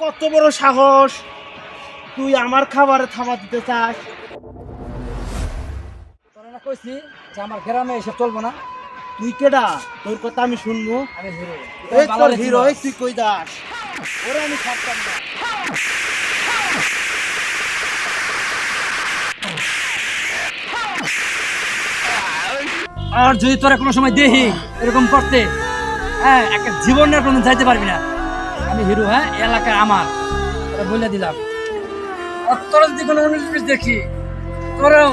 কত বড় সাহস। তুই আমার খাবারে থাবা দিতে চাস। তোরা কইছি যে আমার গ্রামে এসে চলবো না। তুই কেডা? তোর কথা আমি শুনব। আমি হিরো। এই তোর হিরো এই তুই কই দাস ওরে আমি ছাড়তাম না। আর যদি তোরা কোনো সময় দেখি এরকম করতে হ্যাঁ একটা জীবনের কোনো যাইতে পারবি না। আমি হিরো হ্যাঁ? এই এলাকার আমার। বলে দিলাম। তোরা যদি কোনো অনুষ্ঠান দেখি তোরাও।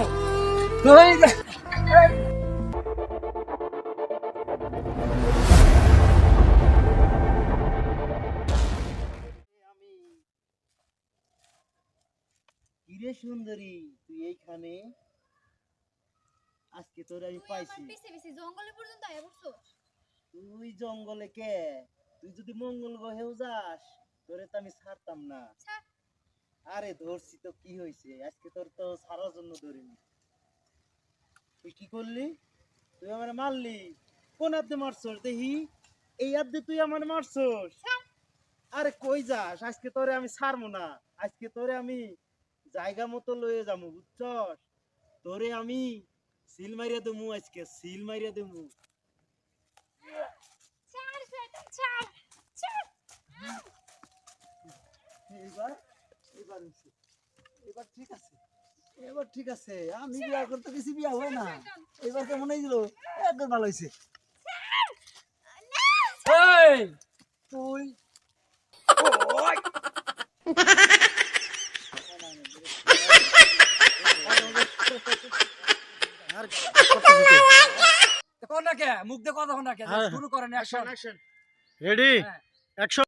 কিরে সুন্দরী তুই এইখানে? আজকে তোর আমি পাইছি। আমার পিছে পিছে জঙ্গলে পর্যন্ত আয়া তুই জঙ্গলে কে? তুই যদি মঙ্গল গ্রহেও যাস তোরে তো আমি ছাড়তাম না। আরে ধরছি তো কি হয়েছে? আজকে তোর তো ছাড়ার জন্য ধরিনি। তুই কি করলি? তুই আমার মারলি। কোন আব্দে মারছস দেখি? এই আব্দে তুই আমার মারছস। আরে কই যাস? আজকে তোরে আমি ছাড়বো না। আজকে তোরে আমি জায়গা মতো লয়ে যাব বুঝছস? তোরে আমি সিল মারিয়া দেবো আজকে সিল মারিয়া দেবো। ছাড় ছাড় এবার এবার এবার ঠিক আছে। এবার ঠিক আছে। আমি বিয়া করতে গেছি বিয়া হয় না। এবার কেমন হয়েছিল একদম ভালো হয়েছে। তুই আর কোন না কে মুখ দিয়ে কথা না কে হ্যাঁ। শুরু করেন অ্যাকশন রেডি হ্যাঁ। অ্যাকশন